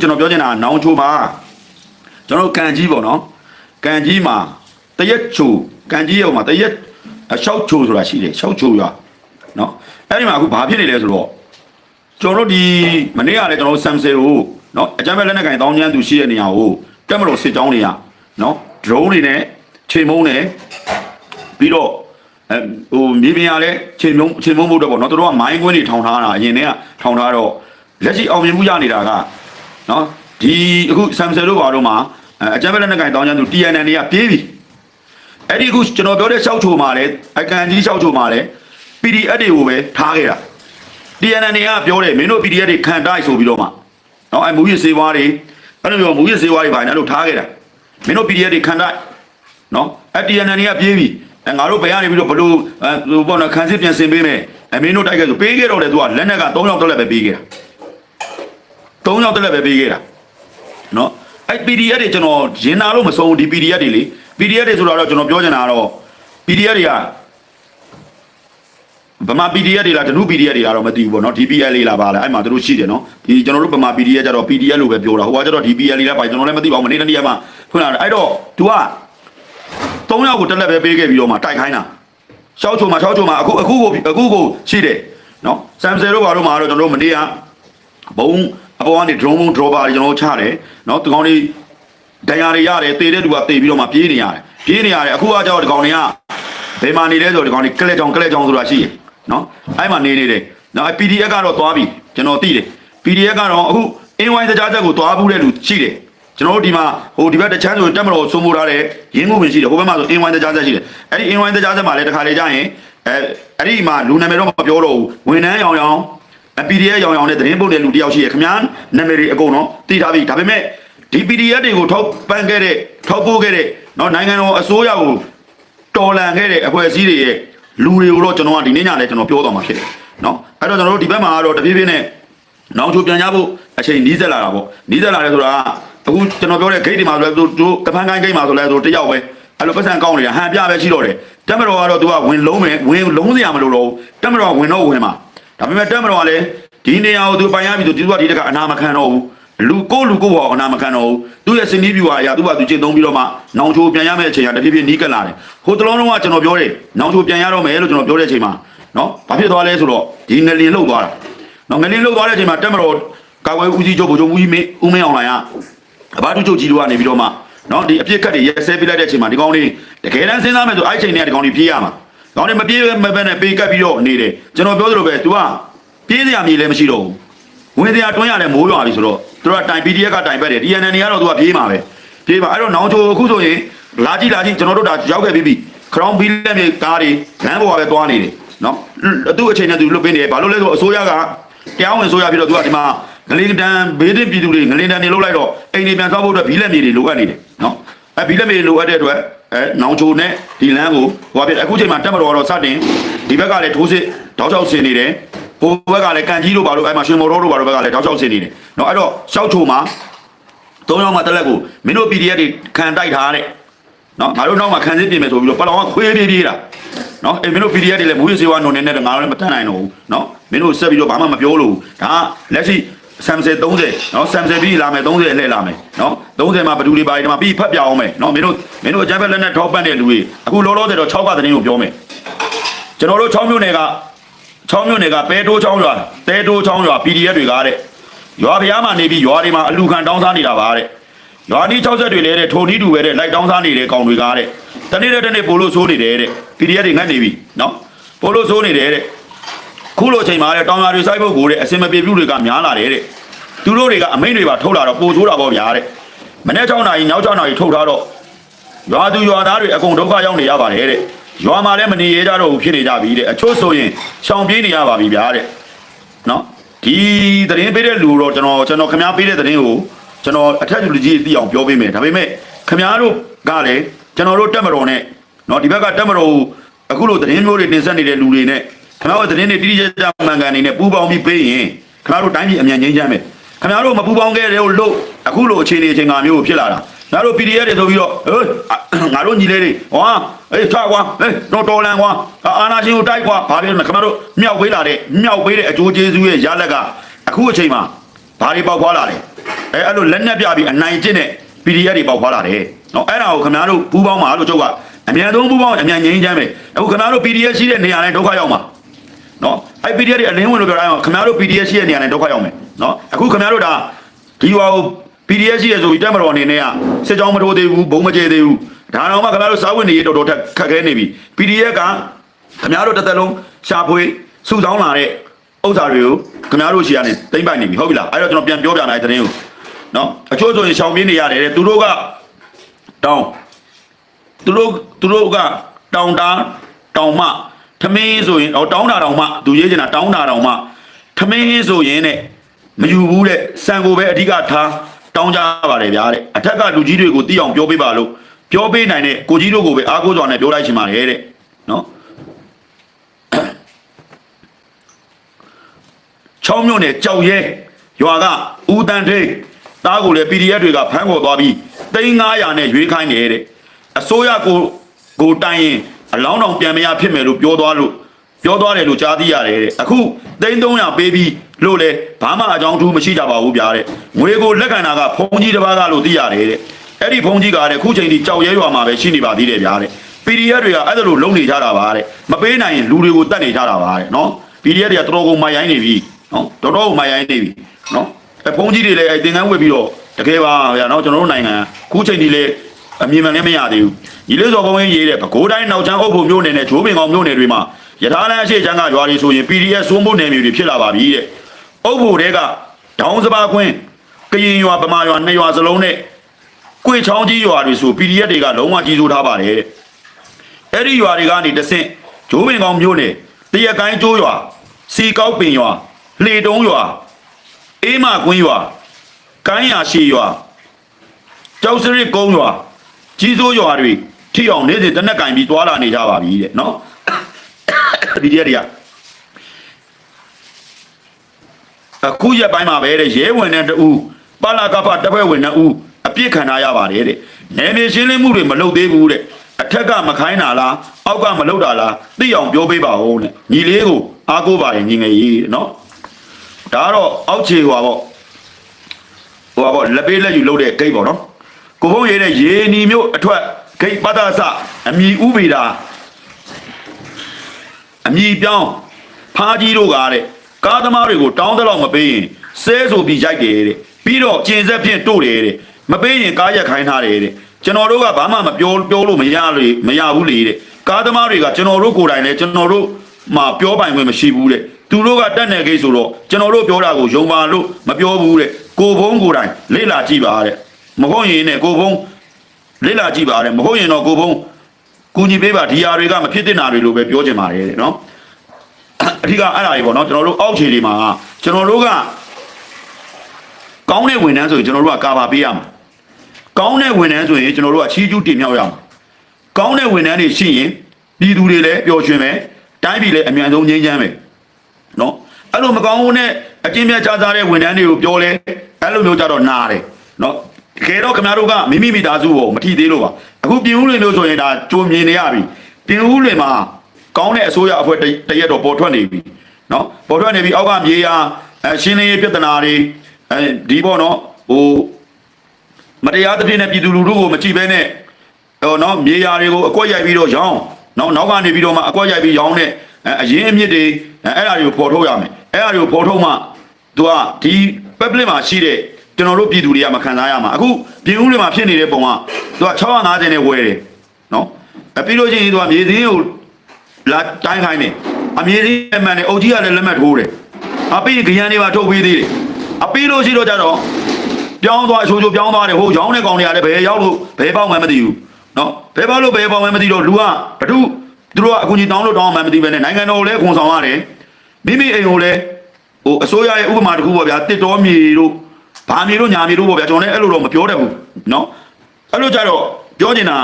ကျွန်တော်ပြောချင်တာကနောင်ချိုမှာကျွန်တော်တို့ကန်ကြီးပေါ့နော်ကန်ကြီးမှာတရက်ချိုကန်ကြီးရောက်မှာတရက်အလျှောက်ချိုဆိုတာရှိတယ်လျှောက်ချိုရွာနော်အဲ့ဒီမှာအခုဘာဖြစ်နေလဲဆိုတော့ကျွန်တော်တို့ဒီမနေ့ကလည်းကျွန်တော်တို့ဆမ်ဆယ်ကိုနော်အကြမ်းဖက်လက်နက်ကင်တောင်းကျမ်းသူရှိတဲ့နေရာကိုတက်မလို့စစ်ကြောင်းတွေကနော် drone တွေနဲ့ချိန်မုံနဲ့ပြီးတော့အဲဟိုမြေပြင်ကလည်းချိန်မုံချိန်မုံဖို့တော့ပေါ့နော်တို့ကမိုင်းကွင်းတွေထောင်ထားတာအရင်တည်းကထောင်ထားတော့လက်ရှိအောင်မြင်မှုရနေတာက နော်ဒီအခုဆမ်ဆယ်တို့ဘာတို့မှာအဲအကြမ်းဖက်လက်နက်ကင်တောင်းကျမ်းသူ TNN တွေကပြေးပြီအဲ့ဒီအခုကျွန်တော်ပြောတဲ့ရှောက်ချိုမှာလဲအကန်ကြီးရှောက်ချိုမှာလဲ PDF တွေကိုပဲထားခဲ့တာ TNN တွေကပြောတယ်မင်းတို့ PDF တွေခံတိုက်ဆိုပြီးတော့မှနော်အဲမူရစေဝါတွေအဲ့လိုမျိုးမူရစေဝါတွေဘာလဲအဲ့လိုထားခဲ့တာမင်းတို့ PDF တွေခံတိုက်နော်အဲ TNN တွေကပြေးပြီအဲငါတို့ဘယ်ကနေပြီးတော့ဘလို့အဲဟိုပေါ့နော်ခံစစ်ပြန်ဆင်ပေးမယ်အမင်းတို့တိုက်ခဲ့ဆိုပေးခဲ့တော့လေသူကလက်နက်က3ယောက်တက်လက်ပဲပေးခဲ့တာ 3ယောက်တက်လက်ပဲပေးခဲ့တာနော်အဲ့ PDF တွေကျွန်တော်ရင်နာလို့မဆုံးဘူးဒီ PDF တွေလေ PDF တွေဆိုတော့ကျွန်တော်ပြောချင်တာကတော့ PDF တွေကဗမာ PDF တွေလားတနု PDF တွေလားတော့မသိဘူးပေါ့နော် DPL လေးလားပါလားအဲ့မှာသူတို့ရှိတယ်နော်ဒီကျွန်တော်တို့ဗမာ PDF ကြတော့ PDF လို့ပဲပြောတာဟိုကကြတော့ DPL လေးလားပါကျွန်တော်လည်းမသိပါဘူးမနေ့တနေ့ကမှဖွင့်လာတယ်အဲ့တော့ तू က3ယောက်ကိုတက်လက်ပဲပေးခဲ့ပြီးတော့မှတိုက်ခိုင်းတာရှောက်ချုံမှာရှောက်ချုံမှာအခုအခုကိုအခုကိုရှိတယ်နော်ဆမ်ဆယ်တို့ဘာတို့မှာတော့ကျွန်တော်တို့မနေ့ကဘုံ အပေါ်ကနေ drone ဘုံ dropper တွေကျွန်တော်တို့ချတယ်နော်ဒီကောင်တွေဒဏ်ရာတွေရတယ်တေတဲ့သူကတေပြီးတော့မှပြေးနေရတယ်ပြေးနေရတယ်အခုအကြောက်ဒီကောင်တွေကဘယ်မှာနေလဲဆိုတော့ဒီကောင်တွေကလက်ချောင်ကလက်ချောင်ဆိုတာရှိတယ်နော်အဲ့မှာနေနေတယ်နော် PDF ကတော့သွားပြီကျွန်တော်သိတယ် PDF ကတော့အခု NY စကြားချက်ကိုသွားဘူးတဲ့လူရှိတယ်ကျွန်တော်တို့ဒီမှာဟိုဒီဘက်တချမ်းဆိုတက်မတော်ဆုံးမိုးထားတဲ့ရင်းငုံဝင်ရှိတယ်ဟိုဘက်မှာဆို NY တကြားချက်ရှိတယ်အဲ့ဒီ NY တကြားချက်မှာလည်းတခါလေကြာရင်အဲအဲ့ဒီမှာလူနာမည်တော့မပြောတော့ဘူးဝန်ထမ်းရောင်ရောင် အ PDF ရောင်ရောင်နဲ့သတင်းပုတ်တဲ့လူတယောက်ရှိရခင်ဗျာနာမည်တွေအကုန်လုံးသိထားပြီဒါပေမဲ့ဒီ PDF တွေကိုထောက်ပံ့ခဲ့တဲ့ထောက်ပို့ခဲ့တဲ့เนาะနိုင်ငံတော်အစိုးရကိုတော်လှန်ခဲ့တဲ့အဖွဲ့အစည်းတွေရဲ့လူတွေကိုတော့ကျွန်တော်ကဒီနေ့ညလည်းကျွန်တော်ပြောသွားမှာဖြစ်တယ်เนาะအဲ့တော့ကျွန်တော်တို့ဒီဘက်မှာကတော့တပြေးပြေးနဲ့နောင်ချိုပြန်ရဖို့အချိန်နီးစက်လာတာပေါ့နီးစက်လာတယ်ဆိုတာအခုကျွန်တော်ပြောတဲ့ gate တွေမှာဆိုလဲသူတို့ကဖန်ကိုင်း gate မှာဆိုလဲသူတယောက်ပဲအဲ့လိုပတ်စံကောင်းနေတာဟန်ပြပဲရှိတော့တယ်တက်မတော်ကတော့သူကဝင်လုံးမယ်ဝင်လုံးစရာမလိုတော့ဘူးတက်မတော်ကဝင်တော့ဝင်မှာ ဒါပေမဲ့တက်မတော်ကလည်းဒီနေရာကိုသူပိုင်ရပြီဆိုဒီသူကဒီတကအနာမခံတော့ဘူးလူကိုလူကိုဟောအနာမခံတော့ဘူးသူရဲ့စင်နီးပြူဟာအရာသူကသူကျင့်သုံးပြီးတော့မှနောင်ချိုပြန်ရမယ့်အချိန်ကတဖြည်းဖြည်းနီးကပ်လာတယ်ဟိုတလုံးလုံးကကျွန်တော်ပြောတယ်နောင်ချိုပြန်ရတော့မယ်လို့ကျွန်တော်ပြောတဲ့အချိန်မှာနော်ဘာဖြစ်သွားလဲဆိုတော့ဒီငလင်လှုပ်သွားတာနော်ငလင်လှုပ်သွားတဲ့အချိန်မှာတက်မတော်ကာကွယ်ဦးစီးချုပ်ဗိုလ်ချုပ်ဦးကြီးမင်းဦးမင်းအောင်လှိုင်ကအဘာတူချုပ်ကြီးတို့ကနေပြီးတော့မှနော်ဒီအပြစ်ခတ်တွေရဲဆဲပြလိုက်တဲ့အချိန်မှာဒီကောင်းလေးတကယ်တမ်းစဉ်းစားမယ်ဆိုအဲ့ချိန်တည်းကဒီကောင်းလေးပြေးရမှာ ကောင်းလေးမပြေးမပဲနဲ့ပေးကပ်ပြီးတော့နေတယ်ကျွန်တော်ပြောသလိုပဲ तू ကပြေးစရာမြေလည်းမရှိတော့ဘူးဝင်စရာတွန်းရတယ်မိုးရွာပြီဆိုတော့သူတို့ကတိုင် PDF ကတိုင်ပတ်တယ် TNN တွေကတော့သူကပြေးမှာပဲပြေးမှာအဲ့တော့နောင်ချိုအခုဆိုရင်လာကြည့်လာကြည့်ကျွန်တော်တို့ဒါရောက်ခဲ့ပြီးပြီခရောင်းဘီလက်မြေကားတွေလမ်းပေါ်ကပဲသွားနေတယ်နော်သူ့အချိန်နဲ့သူလွတ်ပင်းနေဘာလို့လဲဆိုတော့အစိုးရကတရားဝင်အစိုးရပြီးတော့သူကဒီမှာငလင်တန်ဘေးတင်ပြည်သူတွေငလင်တန်တွေလုတ်လိုက်တော့အိမ်တွေပြန်ဆောက်ဖို့အတွက်ဘီလက်မြေတွေလိုအပ်နေတယ်နော်အဲဘီလက်မြေလိုအပ်တဲ့အတွက် အဲနောင်ချိုနဲ့ဒီလမ်းကိုဟိုဖြစ်အခုချိန်မှာတက်မတော်တော့စတင်ဒီဘက်ကလည်းထိုးစစ်တောက်ချောက်ဆင်နေတယ်ဟိုဘက်ကလည်းကန်ကြီးတို့ဘာလို့အဲမှာရွှေမော်တော်တို့ဘာလို့ဘက်ကလည်းတောက်ချောက်ဆင်နေတယ်နော်အဲ့တော့ရှောက်ချိုမှာသုံးယောက်မှတက်လက်ကိုမင်းတို့ PDF တွေခံတိုက်ထားတဲ့နော်ငါတို့နောက်မှာခံစစ်ပြင်မယ်ဆိုပြီးတော့ပလောင်ကခွေးပြေးပြေးတာနော်အဲမင်းတို့ PDF တွေလည်းမူရစေဝါနုံနေနဲ့ငါတို့လည်းမတတ်နိုင်တော့ဘူးနော်မင်းတို့ဆက်ပြီးတော့ဘာမှမပြောလို့ဒါလက်ရှိ 30 30နော်30ပြီးလာမယ်30အလှည့်လာမယ်နော်30မှာဘဒူတွေပါတယ်ဒီမှာပြီးဖတ်ပြအောင်မယ်နော်မင်းတို့မင်းတို့အကြမ်းဖက်လက်နဲ့ထောက်ပံ့တဲ့လူတွေအခုလောလောဆယ်တော့6ကသတင်းကိုပြောမယ်ကျွန်တော်တို့6မြို့နယ်က6မြို့နယ်ကပဲတိုးချောင်းရွာတဲတိုးချောင်းရွာ PDF တွေကတဲ့ရွာဖျားမှာနေပြီးရွာတွေမှာအလူခံတောင်းစားနေတာပါတဲ့ရွာနီး60တွေလဲတဲ့ထိုနီးတူပဲတဲ့လိုက်တောင်းစားနေတဲ့ကောင်တွေကတဲ့တနေ့တဲ့တနေ့ပို့လို့ဆိုးနေတယ်တဲ့ PDF တွေငတ်နေပြီနော်ပို့လို့ဆိုးနေတယ်တဲ့ ခုလိုအချိန်မှာတဲ့တောင်ရွာတွေစိုက်ဖို့ကိုတဲ့အစင်မပြေပြုတွေကများလာတယ်တဲ့သူတို့တွေကအမိန့်တွေပါထုတ်လာတော့ပိုဆိုးတာပေါ့ဗျာတဲ့မနေ့6နာရီနောက်6နာရီထုတ်ထားတော့ရွာသူရွာသားတွေအကုန်ဒုက္ခရောက်နေရပါတယ်တဲ့ရွာမှာလည်းမနေရကြတော့ဘူးဖြစ်နေကြပြီတဲ့အချို့ဆိုရင်ရှောင်ပြေးနေရပါပြီဗျာတဲ့နော်ဒီသတင်းပေးတဲ့လူတော့ကျွန်တော်ကျွန်တော်ခမားပေးတဲ့သတင်းကိုကျွန်တော်အထက်လူကြီးသိအောင်ပြောပေးမယ်ဒါပေမဲ့ခမားတို့ကလည်းကျွန်တော်တို့တက်မတော်နဲ့နော်ဒီဘက်ကတက်မတော်အခုလိုသတင်းမျိုးတွေတင်ဆက်နေတဲ့လူတွေနဲ့ ခမားတို့သတင်းတွေတိတိကျကျမှန်ကန်နေနဲ့ပူပေါင်းပြီးပေးရင်ခမားတို့တိုင်းပြည်အမြန်ငြိမ်းချမ်းမယ်ခမားတို့မပူပေါင်းခဲ့တဲ့လို့အခုလိုအခြေအနေအချိန်ငါမျိုးဖြစ်လာတာငါတို့ PDF တွေဆိုပြီးတော့ဟေးငါတို့ညီလေးတွေဟောအေးထားကွာဟေးတော့တော်လန်ကွာအာနာရှင်ကိုတိုက်ကွာဘာဖြစ်လဲခင်ဗျားတို့မြောက်ပေးလာတဲ့မြောက်ပေးတဲ့အကျိုးကျေးဇူးရဲ့ရလက်ကအခုအချိန်မှာဘာတွေပေါက်ဖွာလာတယ်အဲအဲ့လိုလက်နက်ပြပြီးအနိုင်ကျင့်တဲ့ PDF တွေပေါက်ဖွာလာတယ်နော်အဲ့ဒါကိုခင်ဗျားတို့ပူးပေါင်းပါလို့ချုပ်ကအမြန်ဆုံးပူးပေါင်းအမြန်ငြိမ်းချမ်းပဲအခုခင်ဗျားတို့ PDF ရှိတဲ့နေရာတိုင်းဒုက္ခရောက်မှာ နော်အဲ့ PDF တွေအလင်းဝင်လို့ပြောတာခင်ဗျားတို့ PDF ရှိတဲ့နေရာတိုင်းဒုက္ခရောက်မယ်နော်အခုခင်ဗျားတို့ဒါဒီဟို PDF ရှိရဆိုပြီးတက်မတော်အနေနဲ့ကစစ်ကြောင်းမထိုးသေးဘူးဘုံမကျဲသေးဘူးဒါတော့မှခင်ဗျားတို့စားဝင်နေရတော်တော်ထက်ခက်ခဲနေပြီ PDF ကခင်ဗျားတို့တစ်သက်လုံးရှာဖွေစုဆောင်းလာတဲ့ဥစ္စာတွေကိုခင်ဗျားတို့ရှေ့ကနေတိမ့်ပိုက်နေပြီဟုတ်ပြီလားအဲ့တော့ကျွန်တော်ပြန်ပြောပြလိုက်တဲ့တင်းကိုနော်အချို့ဆိုရင်ရှောင်ပြေးနေရတယ်တဲ့သူတို့ကတောင်းသူတို့သူတို့ကတောင်းတာတောင်းမှ ထမင်းဆိုရင်ဟောတောင်းတာတောင်းမှသူရေးချင်တာတောင်းတာတောင်းမှထမင်းဆိုရင်တဲ့မယူဘူးတဲ့စံကိုပဲအဓိကထားတောင်းကြပါတယ်ဗျာတဲ့အထက်ကလူကြီးတွေကိုသိအောင်ပြောပေးပါလို့ပြောပေးနိုင်တဲ့ကိုကြီးတို့ကိုပဲအားကိုးစွာနဲ့ပြောလိုက်ချင်ပါတယ်တဲ့နော်ချောင်းမြို့နယ်ကြောက်ရဲရွာကဦးတန်းထိန်တားကိုလည်း PDF တွေကဖမ်းခေါ်သွားပြီး3900နဲ့ရွေးခိုင်းနေတဲ့အစိုးရကိုကိုတိုင်ရင် အလောင်းတော်ပြန်မရဖြစ်မယ်လို့ပြောသွားလို့ပြောသွားတယ်လို့ကြားသိရတယ်တဲ့အခု3300ပေးပြီးလို့လဲဘာမှအကြောင်းထူးမရှိကြပါဘူးဗျာတဲ့ငွေကိုလက်ခံတာကဖုန်ကြီးတစ်ပါးကလို့သိရတယ်တဲ့အဲ့ဒီဖုန်ကြီးကတဲ့ခုချိန်ထိကြောက်ရဲရွာမှာပဲရှိနေပါသေးတယ်ဗျာတဲ့ PDF တွေကအဲ့ဒါလိုလုံနေကြတာပါတဲ့မပေးနိုင်ရင်လူတွေကိုတတ်နေကြတာပါတဲ့နော် PDF တွေကတော်တော်ကိုမိုင်ရိုင်းနေပြီနော်တော်တော်မိုင်ရိုင်းနေပြီနော်အဲဖုန်းကြီးတွေလည်းအဲသင်္ကန်းဝတ်ပြီးတော့တကယ်ပါဗျာနော်ကျွန်တော်တို့နိုင်ငံခုချိန်ဒီလေ အမြင်မှန်လည်းမရသေးဘူးညီလေးစော်ကောင်းရေးရေးတဲ့ပဲကိုးတိုင်းနောက်ချမ်းအုပ်ဖို့မျိုးနယ်နဲ့ဂျိုးပင်ကောင်မျိုးနယ်တွေမှာယထာလန်းအရှိချမ်းကရွာတွေဆိုရင် PDF စိုးမိုးနယ်မြေတွေဖြစ်လာပါပြီတဲ့အုပ်ဖို့တွေကဒေါင်းစပါခွင်းကရင်ရွာပမာရွာနှစ်ရွာစလုံးနဲ့ကွေချောင်းကြီးရွာတွေဆို PDF တွေကလုံးဝကြီးစိုးထားပါတယ်တဲ့အဲ့ဒီရွာတွေကနေတဆင့်ဂျိုးပင်ကောင်မျိုးနယ်တရက်ကိုင်းကျိုးရွာစီကောက်ပင်ရွာလှေတုံးရွာအေးမကွင်းရွာကိုင်းရရှိရွာကျောက်စရစ်ကုန်းရွာ ကြီးစိုးရွာတွေထိအောင်နေ့စဉ်တနက်ကင်ပြီးတွာလာနေကြပါပြီတဲ့နော်ဒီရက်တွေကအခုရက်ပိုင်းမှာပဲတဲ့ရဲဝင်တဲ့တူပါလာကဖတပ်ဖွဲ့ဝင်တဲ့ဦးအပြစ်ခံထားရပါတယ်တဲ့နယ်မြေရှင်းလင်းမှုတွေမလုပ်သေးဘူးတဲ့အထက်ကမခိုင်းတာလားအောက်ကမလုပ်တာလားသိအောင်ပြောပေးပါဦးတဲ့ညီလေးကိုအားကိုးပါတယ်ညီငယ်ကြီးတဲ့နော်ဒါကတော့အောက်ခြေဟွာပေါ့ဟွာပေါ့လက်ပေးလက်ယူလုပ်တဲ့ဂိတ်ပေါ့နော် ကိုဖုံးရေးတဲ့ရေနီမျိုးအထွက်ဂိတ်ပတ္တဆအမြီဥပေတာအမြီပြောင်းဖားကြီးတို့ကတဲ့ကားသမားတွေကိုတောင်းတလောက်မပေးရင်ဆဲဆိုပြီးရိုက်တယ်တဲ့ပြီးတော့ကျင်ဆက်ဖြင့်တို့တယ်တဲ့မပေးရင်ကားရက်ခိုင်းထားတယ်တဲ့ကျွန်တော်တို့ကဘာမှမပြောပြောလို့မရလို့မရဘူးလေတဲ့ကားသမားတွေကကျွန်တော်တို့ကိုယ်တိုင်လည်းကျွန်တော်တို့မှပြောပိုင်ခွင့်မရှိဘူးတဲ့သူတို့ကတက်နေကိဆိုတော့ကျွန်တော်တို့ပြောတာကိုယုံပါလို့မပြောဘူးတဲ့ကိုဘုံကိုယ်တိုင်လေ့လာကြည့်ပါတဲ့ မဟုတ်ရင်ねကိုဘုံလေ့လာကြည့်ပါတဲ့မဟုတ်ရင်တော့ကိုဘုံကူညီပေးပါဒီဟာတွေကမဖြစ်တင်တာတွေလို့ပဲပြောချင်ပါတယ်တဲ့နော်အဓိကအဲ့ဒါကြီးပေါ့နော်ကျွန်တော်တို့အောက်ခြေတွေမှာကျွန်တော်တို့ကကောင်းတဲ့ဝန်ထမ်းဆိုရင်ကျွန်တော်တို့ကကာဗာပေးရမှာကောင်းတဲ့ဝန်ထမ်းဆိုရင်ကျွန်တော်တို့ကချီးကျူးတင်မြှောက်ရမှာကောင်းတဲ့ဝန်ထမ်းတွေရှိရင်ပြည်သူတွေလည်းပျော်ရွှင်မယ်တိုင်းပြည်လည်းအမြန်ဆုံးငြိမ်းချမ်းမယ်နော်အဲ့လိုမကောင်းဘူးနဲ့အကျဉ်းပြကြားစားတဲ့ဝန်ထမ်းတွေကိုပြောလဲအဲ့လိုမျိုးကြတော့နားတယ်နော် တကယ်တော့ခင်ဗျားတို့ကမိမိမိသားစုကိုမထီသေးလို့ပါအခုပြင်ဦးလွင်လို့ဆိုရင်ဒါကြိုမြင်နေရပြီပြင်ဦးလွင်မှာ ကောင်းတဲ့အစိုးရအဖွဲ့တရက်တော့ပေါ်ထွက်နေပြီเนาะပေါ်ထွက်နေပြီအောက်ကမြေယာအရှင်းလင်းရေးပြဿနာတွေအဲဒီပေါ့เนาะဟိုမတရားသဖြင့်နဲ့ပြည်သူလူထုကိုမကြည့်ဘဲနဲ့ဟိုเนาะမြေယာတွေကိုအကွက်ရိုက်ပြီးတော့ရောင်းเนาะနောက်ကနေပြီးတော့မှအကွက်ရိုက်ပြီးရောင်းတဲ့အရင်အမြင့်တွေအဲ့ဒါတွေကိုပေါ်ထုတ်ရမယ်အဲ့ဒါတွေကိုပေါ်ထုတ်မှသူကဒီ public မှာရှိတဲ့ ကျွန်တော်တို့ပြည်သူတွေကမခံစားရမှာအခုပြည်ဦးတွေမှာဖြစ်နေတဲ့ပုံကသူက650နဲ့ဝယ်တယ်နော်အပြီးလို့ချင်းသူကမြေစင်းကိုလာတိုင်းခိုင်းတယ်အမြေစင်းလက်မှန်နဲ့အုပ်ကြီးကလည်းလက်မှတ်ထိုးတယ်အပြီးကရန်တွေပါထုတ်ပေးသေးတယ်အပြီးလို့ရှိတော့ကြတော့ပြောင်းသွားအချိုးချိုးပြောင်းသွားတယ်ဟိုရောင်းတဲ့ကောင်တွေကလည်းဘယ်ရောက်လို့ဘယ်ပေါက်မှမသိဘူးနော်ဘယ်ပေါက်လို့ဘယ်ပေါက်မှမသိတော့လူကဘဒုသူတို့ကအကူကြီးတောင်းလို့တောင်းမှမသိပဲနဲ့နိုင်ငံတော်ကိုလည်းခွန်ဆောင်ရတယ်မိမိအိမ်ကိုလည်းဟိုအစိုးရရဲ့ဥပမာတစ်ခုပေါ့ဗျာတစ်တော်မြေတို့ ဘာမြေတို့ညာမြေတို့ပေါ့ဗျာကျွန်တော်လည်းအဲ့လိုတော့မပြောတတ်ဘူးနော်အဲ့လိုကြတော့ပြောချင်တာ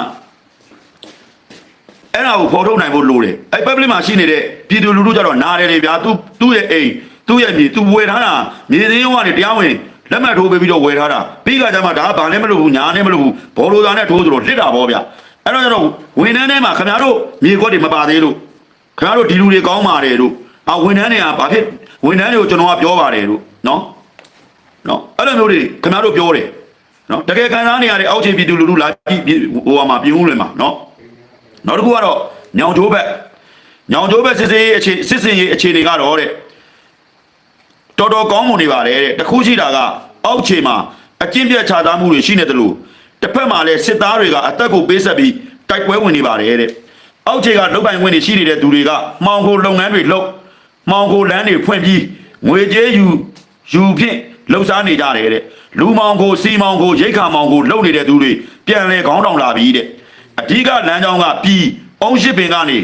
အဲ့ဒါကိုဖော်ထုတ်နိုင်ဖို့လိုတယ်အဲ့ public မှာရှိနေတဲ့ပြည်သူလူထုကြတော့နားတယ်လေဗျာသူသူ့ရဲ့အိမ်သူ့ရဲ့မြေသူဝယ်ထားတာမြေသိန်းကနေတရားဝင်လက်မှတ်ထိုးပေးပြီးတော့ဝယ်ထားတာပြီးကကြမှာဒါကဘာနဲ့မလုပ်ဘူးညာနဲ့မလုပ်ဘူးဘောလိုသားနဲ့ထိုးဆိုတော့လစ်တာပေါ့ဗျာအဲ့တော့ကျတော့ဝန်ထမ်းထဲမှာခင်ဗျားတို့မြေခွက်တွေမပါသေးလို့ခင်ဗျားတို့ဒီလူတွေကောင်းပါတယ်လို့အာဝန်ထမ်းတွေကဘာဖြစ်ဝန်ထမ်းတွေကိုကျွန်တော်ကပြောပါတယ်လို့နော် နော်အဲ့လိုမျိုးတွေခင်ဗျားတို့ပြောတယ်နော်တကယ်ခံစားနေရတဲ့အောက်ခြေပြည်သူလူထုလာကြည့်ဟိုဟာမှာပြည်ဦးလွင်မှာနော်နောက်တစ်ခုကတော့ညောင်ကျိုးဘက်ညောင်ကျိုးဘက်စစ်စေးအခြေစစ်စင်ရေးအခြေအနေကတော့တဲ့တော်တော်ကောင်းမွန်နေပါတယ်တဲ့တခုရှိတာကအောက်ခြေမှာအကျင့်ပြတ်ခြားသားမှုတွေရှိနေတယ်လို့တစ်ဖက်မှာလည်းစစ်သားတွေကအသက်ကိုပေးဆက်ပြီးတိုက်ပွဲဝင်နေပါတယ်တဲ့အောက်ခြေကလုတ်ပိုင်ဝင်နေရှိနေတဲ့သူတွေကမှောင်ခိုလုပ်ငန်းတွေလုပ်မှောင်ခိုလန်းတွေဖွင့်ပြီးငွေကြေးယူယူဖြင့် လှုပ်ရှားနေကြတယ်တဲ့လူမောင်ကိုစီမောင်ကိုရိတ်ခါမောင်ကိုလုပ်နေတဲ့သူတွေပြန်လဲခေါင်းတောင်လာပြီးတဲ့အဓိကလမ်းကြောင်းကပြီးအုံးရှိပင်ကနေ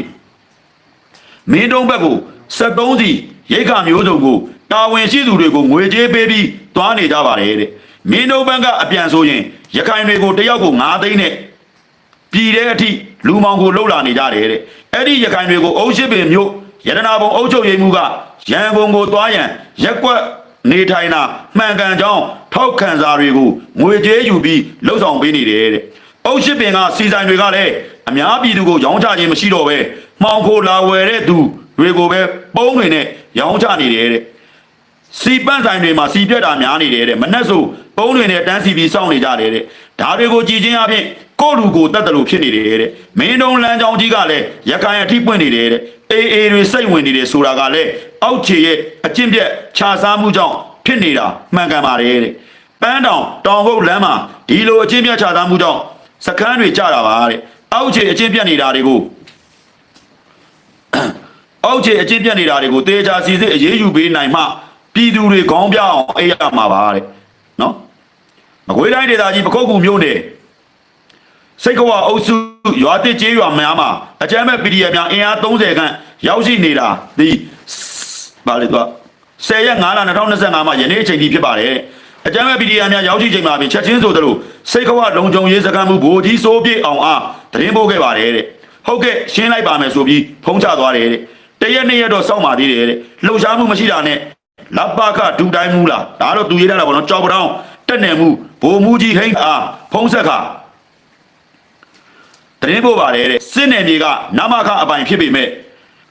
မင်းတုံးဘက်ကို73စီရိတ်ခါမျိုးစုံကိုတာဝန်ရှိသူတွေကိုငွေကြေးပေးပြီးသွားနေကြပါတယ်တဲ့မင်းတုံးဘက်ကအပြန်ဆိုရင်ရခိုင်တွေကိုတယောက်ကို9သိန်းနဲ့ပြည်တဲ့အထိလူမောင်ကိုလှုပ်လာနေကြတယ်တဲ့အဲ့ဒီရခိုင်တွေကိုအုပ်ရှိပင်မျိုးရတနာဘုံအုပ်ချုပ်ရေးမှုကရန်ကုန်ကိုသွားရန်ရက်ကွက် နေထိုင်တာမှန်ကန်ကြောင်းထောက်ခံစာတွေကိုငွေကြေးယူပြီးလှုပ်ဆောင်ပေးနေတယ်တဲ့အုပ်ရှိပင်ကစီဆိုင်တွေကလည်းအများပြည်သူကိုရောင်းချခြင်းမရှိတော့ပဲမှောင်ခိုလာဝယ်တဲ့သူတွေကိုပဲပုံးတွေနဲ့ရောင်းချနေတယ်တဲ့စီပန့်ဆိုင်တွေမှာစီပြက်တာများနေတယ်တဲ့မနှက်ဆိုပုံးတွေနဲ့တန်းစီပြီးစောင့်နေကြတယ်တဲ့ဒါတွေကိုကြည်ချင်းအပြင်ကိုယ့်လူကိုတတ်တယ်လို့ဖြစ်နေတယ်တဲ့မင်းတုံးလမ်းကြောင်းကြီးကလည်းရခိုင်အထိပွင့်နေတယ်တဲ့အေးအေးတွေစိတ်ဝင်နေတယ်ဆိုတာကလည်း အောက်ခြေရဲ့အကျင့်ပြက်ခြာစားမှုကြောင့်ဖြစ်နေတာမှန်ကန်ပါတယ်တဲ့ပန်းတောင်တောင်ကုတ်လမ်းမှာဒီလိုအကျင့်ပြက်ခြာစားမှုကြောင့်စကန်းတွေကြတာပါတဲ့အောက်ခြေအကျင့်ပြက်နေတာတွေကိုအောက်ခြေအကျင့်ပြတ်နေတာတွေကိုတေချာစီစစ်အရေးယူပေးနိုင်မှပြည်သူတွေခေါင်းပြအောင်အေးရမှာပါတဲ့နော်မကွေးတိုင်းဒေသကြီးပခုတ်ကူမြို့နယ်စိတ်ကွာအုပ်စုရွာတစ်ကျေးရွာများမှာအကြမ်းမဲ့ PDF များအင်အား30ခန့်ရောက်ရှိနေတာဒီ ဘာလဲတော့10ရက်9လ2025မှာယနေ့အချိန်ထိဖြစ်ပါတယ်အကြမ်းမဲ့ PDF များရောက်ရှိချိန်မှာပြင်ချက်ချင်းဆိုသလိုစိတ်ကွာလုံခြုံရေးစခန်းမှုဗိုလ်ကြီးစိုးပြေအောင်အားသတင်းပို့ခဲ့ပါတယ်တဲ့ဟုတ်ကဲ့ရှင်းလိုက်ပါမယ်ဆိုပြီးဖုံးချသွားတယ်တဲ့တရက်နှစ်ရက်တော့စောင့်ပါသေးတယ်တဲ့လှုပ်ရှားမှုမရှိတာနဲ့လပကဒူတိုင်းမူလားဒါတော့သူရေးထားတာပေါ့နော်ကြောက်ပတောင်းတက်နယ်မှုဘိုလ်မူကြီးဟိန်းအားဖုံးဆက်ခါတရင်ပို့ပါတယ်တဲ့စစ်နယ်မြေကနမခအပိုင်ဖြစ်ပေမဲ့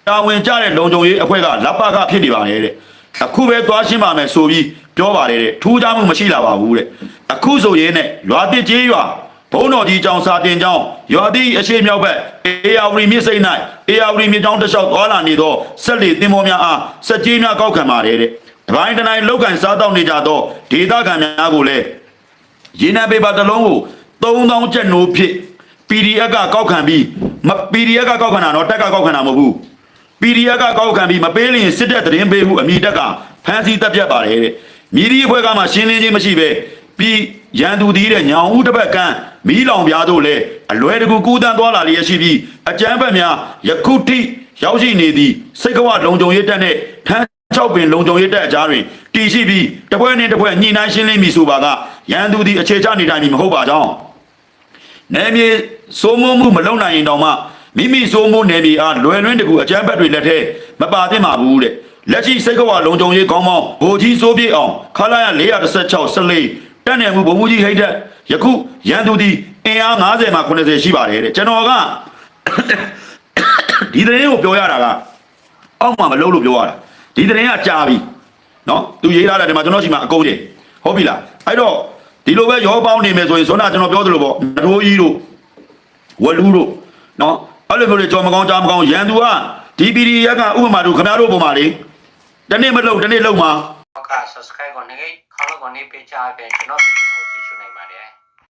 တာဝန်ကျတဲ့လုံခြုံရေးအဖွဲ့ကလပကဖြစ်နေပါတယ်တဲ့အခုပဲသွားရှင်းပါမယ်ဆိုပြီးပြောပါတယ်တဲ့ထူးခြားမှုမရှိလာပါဘူးတဲ့အခုဆိုရင်နဲ့ရွာတစ်ကျေးရွာဘုံတော်ကြီးကျောင်းစာတင်ကျောင်းရွာတိအရှိမြောက်ဘက်အေယာဝတီမြစ်စိမ့်၌အေယာဝတီမြစ်ကျောင်းတစ်လျှောက်သွားလာနေသောဆက်လေတင်ပေါ်များအားစက်ကြီးများကောက်ခံပါတယ်တဲ့။ဒီပိုင်းတစ်နိုင်လောက်ကန်စားတော့နေကြသောဒေသခံများကိုလည်းရေနံပေပါတစ်လုံးကို3000ကျပ်နိုးဖြစ် PDF ကကောက်ခံပြီးမ PDF ကကောက်ခံတာတော့တက်ကကောက်ခံတာမဟုတ်ဘူး PDF ကကောက်ခံပြီးမပေးလျင်စစ်တပ်သတင်းပေးမှုအမိတက်ကဖမ်းဆီးတပ်ပြတ်ပါတယ်တဲ့။မြည်ဒီအဖွဲ့ကမှရှင်းလင်းခြင်းမရှိပဲပြီးရန်သူသည်တဲ့ညောင်ဦးတစ်ပတ်ကန်းမီးလောင်ပြားတို့လည်းအလွယ်တကူကူးတန်းသွားလာလျက်ရှိပြီးအကြမ်းဖက်များယခုထိရောက်ရှိနေသည့်စိတ်ကဝလုံခြုံရေးတပ်နဲ့ထမ်းချောက်ပင်လုံခြုံရေးတပ်အကြားတွင်တည်ရှိပြီးတစ်ဖွဲ့နှင့်တစ်ဖွဲ့ညှိနှိုင်းရှင်းလင်းပြီဆိုပါကရန်သူသည်အခြေချနေတိုင်းမဟုတ်ပါကြောင်းနယ်မြေစိုးမိုးမှုမလုံနိုင်ရင်တောင်မှ မိမိစိုးမိုးနယ်မြေအားလွယ်လွင်းတကူအကြမ်းဖက်တွေလက်ထဲမပါသင့်ပါဘူးတဲ့လက်ရှိစိတ်ကဝလုံခြုံရေးကောင်းမောင်းဗိုလ်ကြီးစိုးပြေအောင်ခလာရ416စလေတက်နယ်မှုဗိုလ်မှူးကြီးဟိတ်တဲ့ယခုရန်သူဒီအင်အား90မှာ80ရှိပါတယ်တဲ့ကျွန်တော်ကဒီသတင်းကိုပြောရတာကအောက်မှာမလုံးလို့ပြောရတာဒီသတင်းကကြာပြီနော်သူရေးထားတယ်ဒီမှာကျွန်တော်ရှိမှာအကုန်ကြီးဟုတ်ပြီလားအဲ့တော့ဒီလိုပဲရောပေါင်းနေမယ်ဆိုရင်ဇွန်နာကျွန်တော်ပြောသလိုပေါ့နထိုးကြီးတို့ဝလူတို့နော် အဲ့လိုမျိုးတွေကြော်မကောင်းကြားမကောင်းရန်သူကဒီပီဒီရက်ကဥပမာတို့ခင်ဗျားတို့ပုံမှာလေတနေ့မလုံတနေ့လုံမှာက subscribe ကိုနေခေါင်းကိုနေပေးချပေးကျွန်တော်ဗီဒီယို